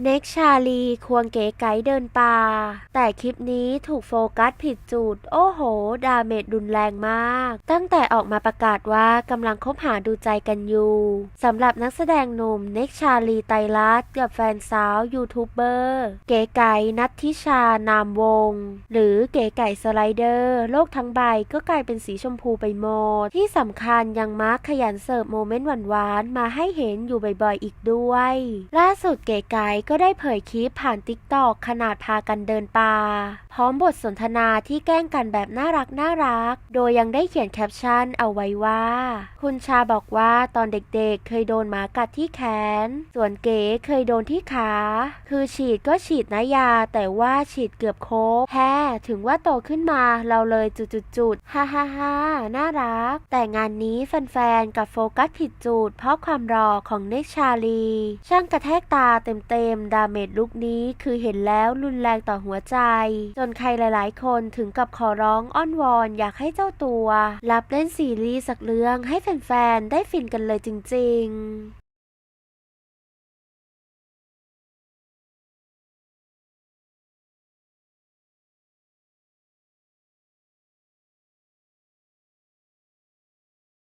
เน็กชาลีควงเก๋ไก๋เดินป่า แต่คลิปนี้ถูกโฟกัสผิดจุด โอ้โห ดาเมจรุนแรงมาก ตั้งแต่ออกมาประกาศว่ากำลังคบหาดูใจกันอยู่สำหรับนักแสดงหนุ่มเน็กชาลีไตรัตกับแฟนสาวยูทูบเบอร์เก๋ไก๋นัททิชานามวง หรือเก๋ไก่สไลเดอร์ โลกทั้งใบก็กลายเป็นสีชมพูไปหมด ที่สำคัญยังมาร์คขยันเสิร์ฟโมเมนต์หวานๆมาให้เห็นอยู่บ่อยๆอีกด้วย ล่าสุดเก๋ไก๋ก็ได้เผยคลิปผ่านติ๊กตอกขนาดพากันเดินป่า พร้อมบทสนทนาที่แกล้งกันแบบน่ารักน่ารัก โดยยังได้เขียนแคปชั่นเอาไว้ว่า คุณชาบอกว่าตอนเด็กๆ เคยโดนหมากัดที่แขน ส่วนเก๋เคยโดนที่ขา คือฉีดก็ฉีดนะยา แต่ว่าฉีดเกือบโคบแพ้ถึงว่าโตขึ้นมาเราเลยจุดๆฮ่าฮ่าฮ่าน่ารัก แต่งานนี้แฟนๆกับโฟกัสผิดจุด เพราะความรอของเนกชาลี ช่างกระแทกตาเต็มมดาเมจลุกนี้คือเห็นแล้วรุนแรงต่อหัวใจ จนใครหลายๆ คนถึงกับขอร้องอ้อนวอนอยากให้เจ้าตัว รับเล่นซีรีส์สักเรื่องให้แฟนๆ ได้ฟินกันเลยจริง ๆ